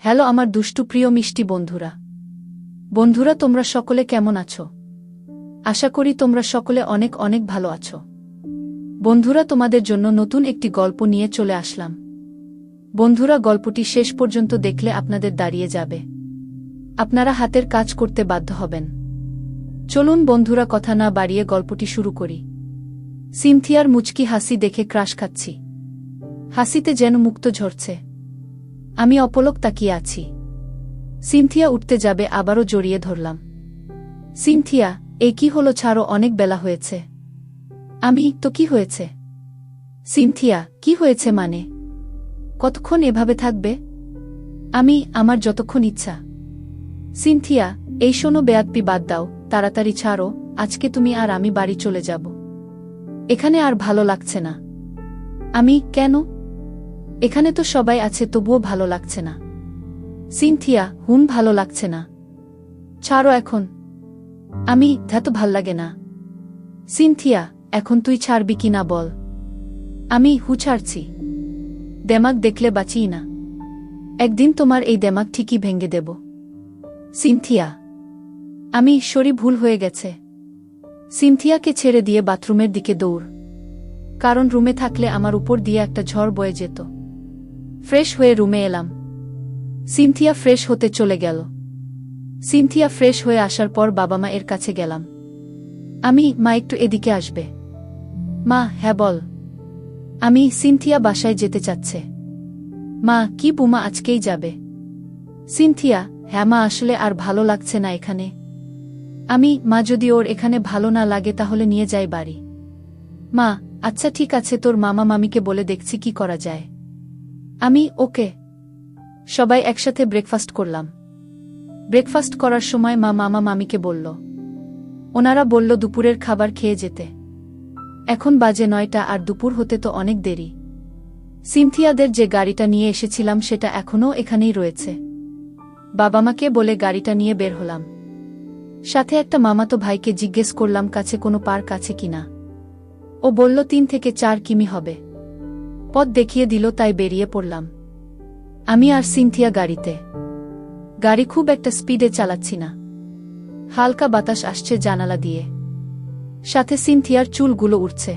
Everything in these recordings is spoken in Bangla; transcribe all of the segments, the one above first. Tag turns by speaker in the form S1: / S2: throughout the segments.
S1: হ্যালো আমার দুষ্টু প্রিয় মিষ্টি বন্ধুরা। বন্ধুরা, তোমরা সকলে কেমন আছো? আশা করি তোমরা সকলে অনেক অনেক ভালো আছো। বন্ধুরা, তোমাদের জন্য নতুন একটি গল্প নিয়ে চলে আসলাম। বন্ধুরা, গল্পটি শেষ পর্যন্ত দেখলে আপনাদের দাঁড়িয়ে যাবে। আপনারা হাতের কাজ করতে বাধ্য হবেন। চলুন বন্ধুরা, কথা না বাড়িয়ে গল্পটি শুরু করি। সিনথিয়ার মুচকি হাসি দেখে ক্রাশ খাচ্ছি। হাসিতে যেন মুক্ত ঝরছে। আমি অপলক তাকিয়ে আছি। সিনথিয়া উঠতে যাবে, আবারও জড়িয়ে ধরলাম। সিনথিয়া এ কি হলো ছাড়ো, অনেক বেলা হয়েছে। আমি, তো কি হয়েছে? সিনথিয়া, কি হয়েছে মানে? কতক্ষণ এভাবে থাকবে? আমি, আমার যতক্ষণ ইচ্ছা। সিনথিয়া, এই শোনো, বেয়াদপি বাদ দাও, তাড়াতাড়ি ছাড়ো, আজকে তুমি আর আমি বাড়ি চলে যাব। এখানে আর ভালো লাগছে না। আমি, কেন? এখানে তো সবাই আছে, তবুও ভালো লাগছে না। সিনথিয়া, হুন ভালো লাগছে না। ছাড়ো এখন। আমি ধ্যাত ভালো লাগে না। সিনথিয়া, এখন তুই ছাড়বি কি না বল। আমি হু ছাড়ছি। দেমাগ দেখলে বাঁচি না। একদিন তোমার এই দেমাগ ঠিকই ভেঙে দেব। সিনথিয়া। আমি শরী ভুল হয়ে গেছে। সিনথিয়াকে ছেড়ে দিয়ে বাথরুমের দিকে দৌড়। কারণ রুমে থাকলে আমার উপর দিয়ে একটা ঝড় বয়ে যেত। ফ্রেশ হয়ে রুমে এলাম। সিনথিয়া ফ্রেশ হতে চলে গেল। সিনথিয়া ফ্রেশ হয়ে আসার পর বাবা মা এর কাছে গেলাম। আমি, মা একটু এদিকে আসবে। মা হ্যাঁ বল। আমি সিনথিয়া বাসায় যেতে চাচ্ছে। মা, কি বুমা আজকেই যাবে? সিনথিয়া হ্যাঁ মা, আসলে আর ভালো লাগছে না এখানে। আমি, মা যদি ওর এখানে ভালো না লাগে তাহলে নিয়ে যাই বাড়ি। মা আচ্ছা ঠিক আছে, তোর মামা মামিকে বলে দেখছি কি করা যায়। আমি ওকে। সবাই একসাথে ব্রেকফাস্ট করলাম। ব্রেকফাস্ট করার সময় মা মামা মামিকে বলল, ওনারা বলল দুপুরের খাবার খেয়ে যেতে। এখন বাজে নয়টা আর দুপুর হতে তো অনেক দেরি। সিনথিয়াদের যে গাড়িটা নিয়ে এসেছিলাম সেটা এখনও এখানেই রয়েছে। বাবা মাকে বলে গাড়িটা নিয়ে বের হলাম। সাথে একটা মামাতো ভাইকে জিজ্ঞেস করলাম, কাছে কোনো পার্ক আছে কিনা? ও বলল, তিন থেকে চার কিমি হবে। পথ দেখিয়ে দিল, তাই বেরিয়ে পড়লাম। আমি আর সিনথিয়া গাড়িতে। গাড়ি খুব একটা স্পিডে চালাচ্ছি না। হালকা বাতাস আসছে জানালা দিয়ে। সাথে সিনথিয়ার চুলগুলো উঠছে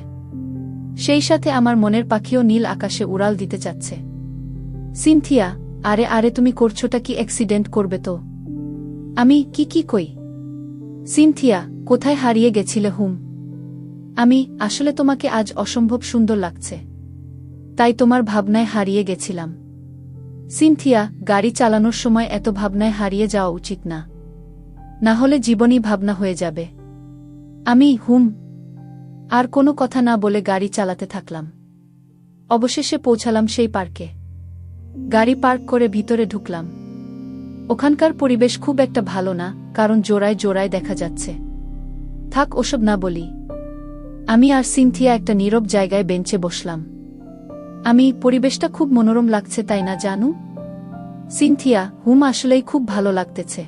S1: সেই সাথে আমার মনের পাখিও নীল আকাশে উড়াল দিতে চাচ্ছে। সিনথিয়া, আরে আরে, তুমি করছোটা কি অ্যাক্সিডেন্ট করবে তো? আমি, কি কি কই? সিনথিয়া, কোথায় হারিয়ে গেছিলে হুম? আমি, আসলে তোমাকে আজ অসম্ভব সুন্দর লাগছে। তাই তোমার ভাবনায় হারিয়ে গেছিলাম। সিনথিয়া, গাড়ি চালানোর সময় এত ভাবনায় হারিয়ে যাওয়া উচিত না। না হলে জীবনই ভাবনা হয়ে যাবে। আমি, হুম। আর কোনো কথা না বলে গাড়ি চালাতে থাকলাম। অবশেষে পৌঁছালাম সেই পার্কে। গাড়ি পার্ক করে ভিতরে ঢুকলাম। ওখানকার পরিবেশ খুব একটা ভালো না, কারণ জোড়ায় জোড়ায় দেখা যাচ্ছে। থাক, ওসব না বলি। আমি আর সিনথিয়া একটা নীরব জায়গায় বেঞ্চে বসলাম। আমি পরিবেশটা খুব মনোরম লাগছে, তাই না জানু? সিনথিয়া, হুম আসলেই খুব ভালো লাগতেছে।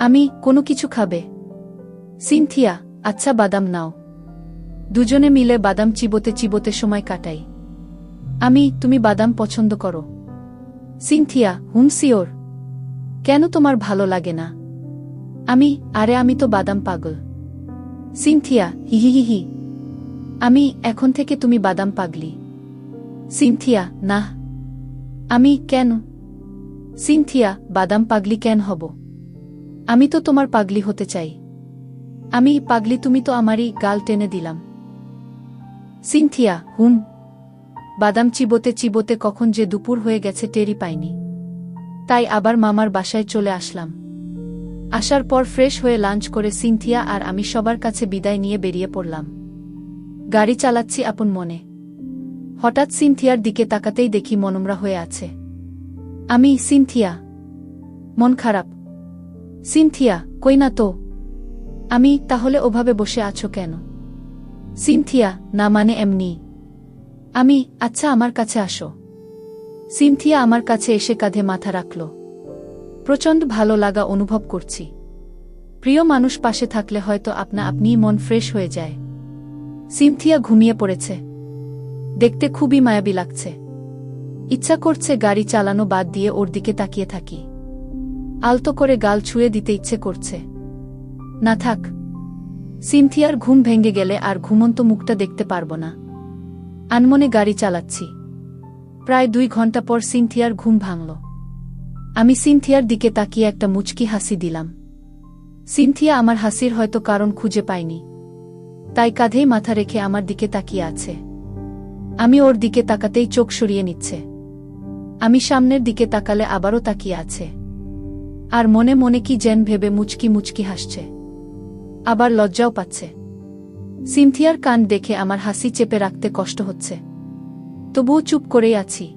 S1: আমি, কোনো কিছু খাবে? সিনথিয়া আচ্ছা বাদাম নাও। দুজনে মিলে বাদাম চিবোতে চিবোতে সময় কাটাই। আমি, তুমি বাদাম পছন্দ করো। সিনথিয়া, হুম সিওর কেন তোমার ভালো লাগে না? আমি, আরে আমি তো বাদাম পাগল। সিনথিয়া হিহিহিহি আমি, এখন থেকে তুমি বাদাম পাগলি। সিনথিয়া, না। আমি কেন? সিনথিয়া, বাদাম পাগলি কেন হব? আমি তো তোমার পাগলি হতে চাই। আমি পাগলি, তুমি তো আমারই গাল টেনে দিলাম। সিনথিয়া, হুম। বাদাম চিবোতে চিবোতে কখন যে দুপুর হয়ে গেছে টেরি পাইনি। তাই আবার মামার বাসায় চলে আসলাম। আসার পর ফ্রেশ হয়ে লাঞ্চ করে সিনথিয়া আর আমি সবার কাছে বিদায় নিয়ে বেরিয়ে পড়লাম। গাড়ি চালাচ্ছি আপন মনে। হঠাৎ সিনথিয়ার দিকে তাকাতেই দেখি মনমরা হয়ে আছে। আমি, সিনথিয়া। মন খারাপ। সিনথিয়া, কই না তো? আমি, তাহলে ওভাবে বসে আছো কেন? সিনথিয়া, না মানে এমনি। আমি আচ্ছা আমার কাছে আসো। সিনথিয়া আমার কাছে এসে কাঁধে মাথা রাখল। প্রচণ্ড ভালো লাগা অনুভব করছি। প্রিয় মানুষ পাশে থাকলে হয়তো আপনা আপনিই মন ফ্রেশ হয়ে যায়। সিনথিয়া ঘুমিয়ে পড়েছে। দেখতে খুবই মায়াবী লাগছে। ইচ্ছা করছে গাড়ি চালানো বাদ দিয়ে ওর দিকে তাকিয়ে থাকি। আলতো করে গাল ছুঁয়ে দিতে ইচ্ছে করছে। না থাক। সিনথিয়ার ঘুম ভেঙে গেলে আর ঘুমন্ত মুখটা দেখতে পারব না। আনমনে গাড়ি চালাচ্ছি। প্রায় দুই ঘণ্টা পর সিনথিয়ার ঘুম ভাঙল। আমি সিনথিয়ার দিকে তাকিয়ে একটা মুচকি হাসি দিলাম। সিনথিয়া আমার হাসির হয়তো কারণ খুঁজে পায়নি। তাই কাঁধেই মাথা রেখে আমার দিকে তাকিয়ে আছে। আমি ওর দিকে তাকাতেই চোখ সরিয়ে নিচ্ছে। আমি সামনের দিকে তাকালে আবারও তাকিয়ে আছে। আর মনে মনে কি যেন ভেবে মুচকি মুচকি হাসছে। আবার লজ্জাও পাচ্ছে। সিনথিয়ার কান দেখে আমার হাসি চেপে রাখতে কষ্ট হচ্ছে। তবুও চুপ করেই আছি।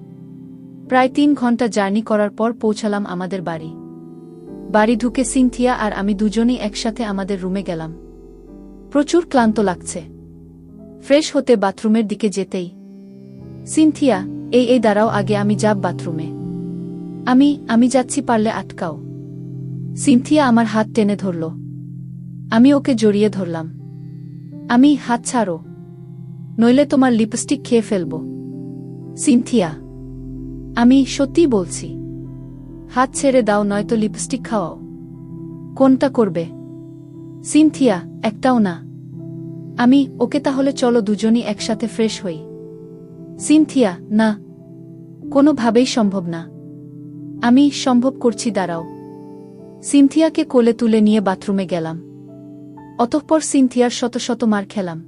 S1: প্রায় তিন ঘণ্টা জার্নি করার পর পৌঁছালাম আমাদের বাড়ি। বাড়ি ঢুকে সিনথিয়া আর আমি দুজনেই একসাথে আমাদের রুমে গেলাম। প্রচুর ক্লান্ত লাগছে। ফ্রেশ হতে বাথরুমের দিকে যেতেই সিনথিয়া, এই এই দাঁড়াও, আগে আমি যাব বাথরুমে। আমি আমি যাচ্ছি, পারলে আটকাও। সিনথিয়া আমার হাত টেনে ধরল। আমি ওকে জড়িয়ে ধরলাম। আমি, হাত ছাড়ো। নইলে তোমার লিপস্টিক খেয়ে ফেলব। সিনথিয়া, আমি সত্যিই বলছি। হাত ছেড়ে দাও, নয়তো লিপস্টিক খাওয়াও। কোনটা করবে? সিনথিয়া, একটাও না। আমি, ওকে তাহলে চলো দুজনই একসাথে ফ্রেশ হই। সিনথিয়া, না। কোনোভাবেই সম্ভব না। আমি সম্ভব করছি, দাঁড়াও। সিনথিয়াকে কোলে তুলে নিয়ে বাথরুমে গেলাম। অতঃপর সিনথিয়ার শত শত মার খেলাম।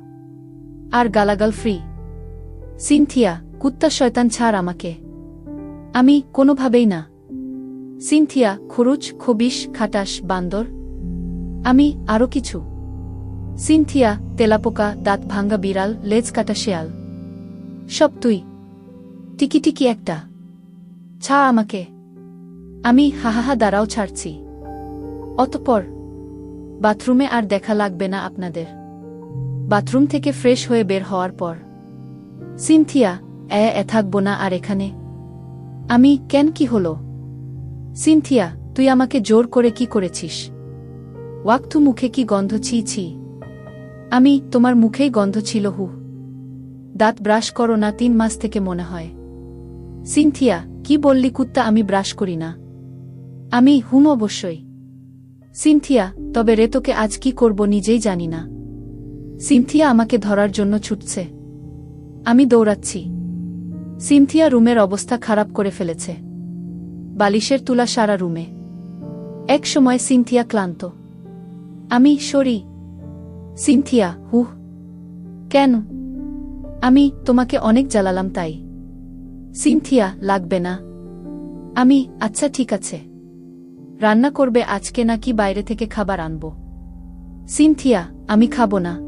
S1: আর গালাগাল ফ্রি। সিনথিয়া, কুত্তা শয়তান ছাড় আমাকে। আমি কোনোভাবেই না। সিনথিয়া, খরুচ খবিস খাটাস বান্দর। আমি আরও কিছু। সিনথিয়া, তেলাপোকা দাঁত ভাঙ্গা বিড়াল, লেজ কাটা শেয়াল। সব তুই। টিকি টিকি একটা। ছা আমাকে। আমি হাহাহা দাঁড়াও ছাড়ছি। অতপর বাথরুমে আর দেখা লাগবে না আপনাদের। বাথরুম থেকে ফ্রেশ হয়ে বের হওয়ার পর। সিনথিয়া, এ এ থাকব না আর এখানে। আমি, কেন কি হলো? সিনথিয়া, তুই আমাকে জোর করে কি করেছিস? ওয়াক্তু মুখে কি গন্ধ ছি ছি। আমি, তোমার মুখেই গন্ধ ছিল হু। দাঁত ব্রাশ করো না তিন মাস থেকে মনে হয়। সিনথিয়া, কি বললি কুত্তা, আমি ব্রাশ করি না। আমি হুম অবশ্যই। সিনথিয়া, তবে রে তোকে আজ কি করব নিজেই জানি না। সিনথিয়া আমাকে ধরার জন্য ছুটছে। আমি দৌড়াচ্ছি। সিনথিয়া রুমের অবস্থা খারাপ করে ফেলেছে। বালিশের তুলা সারা রুমে। এক সময় সিনথিয়া ক্লান্ত। আমি সরি। সিনথিয়া, হুহ। কেন? আমি তোমাকে অনেক জ্বালালাম তাই। সিনথিয়া, লাগবে না। আমি আচ্ছা ঠিক আছে। রান্না করবে আজকে নাকি বাইরে থেকে খাবার আনব। সিনথিয়া, আমি খাব না।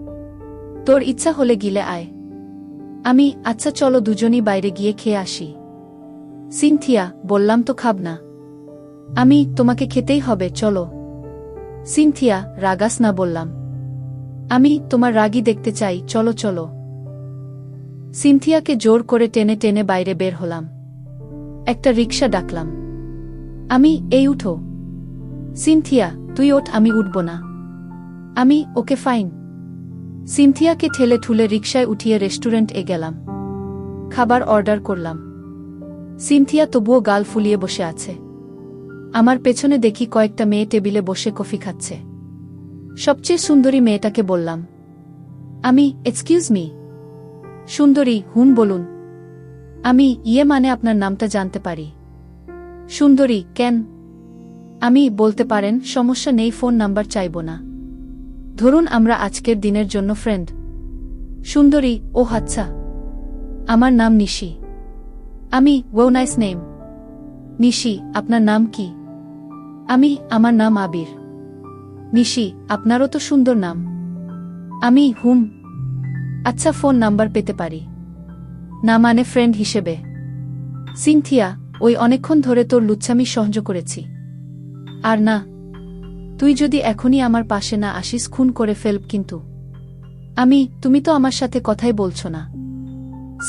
S1: তোর ইচ্ছা হলে গিলে আয়। আমি আচ্ছা চলো দুজনই বাইরে গিয়ে খেয়ে আসি। সিনথিয়া, বললাম তো খাব না। আমি, তোমাকে খেতেই হবে, চলো। সিনথিয়া, রাগাস না, বললাম। আমি, তোমার রাগই দেখতে চাই, চলো চলো। সিনথিয়াকে জোর করে টেনে টেনে বাইরে বের হলাম। একটা রিক্সা ডাকলাম। আমি, এই উঠো। সিনথিয়া, তুই ওঠ, আমি উঠব না। আমি, ওকে ফাইন। সিনথিয়াকে ঠেলে ঠুলে রিকশায় উঠিয়ে রেস্টুরেন্ট এ গেলাম। খাবার অর্ডার করলাম। সিনথিয়া তবুও গাল ফুলিয়ে বসে আছে। আমার পেছনে দেখি কয়েকটা মেয়ে টেবিলে বসে কফি খাচ্ছে। সবচেয়ে সুন্দরী মেয়েটাকে বললাম, আমি, এক্সকিউজ মি? সুন্দরী, হুন বলুন। আমি ইয়ে মানে আপনার নামটা জানতে পারি। সুন্দরী, কেন? আমি বলতে পারেন, সমস্যা নেই, ফোন নাম্বার চাইব না। ধরুন আমরা আজকের দিনের জন্য ফ্রেন্ড সুন্দরী, ও আচ্ছা। আমার নাম নিশি। আমি ওও নাইস নেম নিশি, আপনার নাম কি? আমি, আমার নাম আবির। নিশি, আপনারও তো সুন্দর নাম। আমি, হুম আচ্ছা ফোন নাম্বার পেতে পারি। না মানে ফ্রেন্ড হিসেবে। সিনথিয়া, ওই অনেকক্ষণ ধরে তোর লুচ্ছামি সহ্য করেছি। আর না, তুই যদি এখনই আমার পাশে না আসিস, খুন করে ফেলব কিন্তু। আমি, তুমি তো আমার সাথে কথাই বলছো না।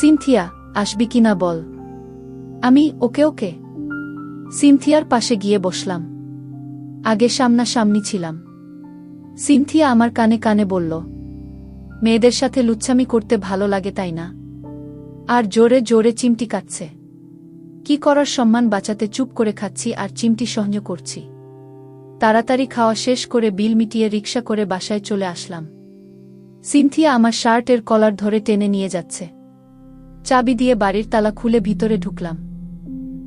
S1: সিনথিয়া, আসবি কি না বল। আমি, ওকে ওকে। সিনথিয়ার পাশে গিয়ে বসলাম। আগে সামনাসামনি ছিলাম। সিনথিয়া আমার কানে কানে বলল মেয়েদের সাথে লুচ্ছামি করতে ভালো লাগে তাই না? আর জোরে জোরে চিমটি কাটছে কি করার সম্মান বাঁচাতে চুপ করে খাচ্ছি আর চিমটি সহ্য করছি। তাড়াতাড়ি খাওয়া শেষ করে বিল মিটিয়ে রিক্সা করে বাসায় চলে আসলাম। সিনথিয়া আমার শার্টের কলার ধরে টেনে নিয়ে যাচ্ছে। চাবি দিয়ে বাড়ির তালা খুলে ভিতরে ঢুকলাম।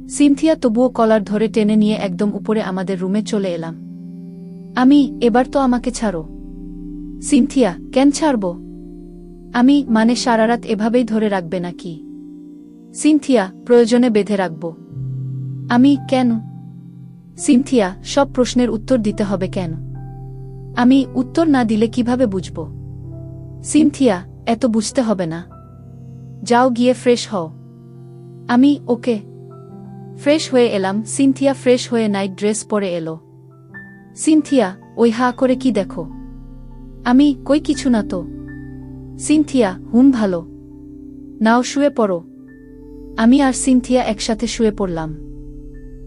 S1: সিনথিয়া তবুও কলার ধরে টেনে নিয়ে একদম উপরে আমাদের রুমে চলে এলাম। আমি, এবার তো আমাকে ছাড়ো। সিনথিয়া, কেন ছাড়ব? আমি মানে সারারাত এভাবেই ধরে রাখবে নাকি? সিনথিয়া, প্রয়োজনে বেঁধে রাখব। আমি কেন? সিনথিয়া, সব প্রশ্নের উত্তর দিতে হবে কেন? আমি উত্তর না দিলে কীভাবে বুঝব? সিনথিয়া, এত বুঝতে হবে না। যাও গিয়ে ফ্রেশ হও। আমি, ওকে। ফ্রেশ হয়ে এলাম, সিনথিয়া ফ্রেশ হয়ে নাইট ড্রেস পরে এলো। সিনথিয়া, ওই হা করে কি দেখো? আমি, কই কিছু না তো? সিনথিয়া, হুম, ভালো। নাও শুয়ে পড়ো। আমি আর সিনথিয়া একসাথে শুয়ে পড়লাম।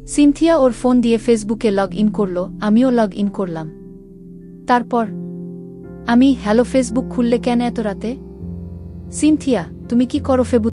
S1: সিনথিয়া ওর ফোন দিয়ে ফেসবুকে লগ ইন করল, আমিও লগ ইন করলাম। তারপর? আমি, হ্যালো, ফেসবুক খুললে কেন এত রাতে? সিনথিয়া, তুমি কি করো, ফেবু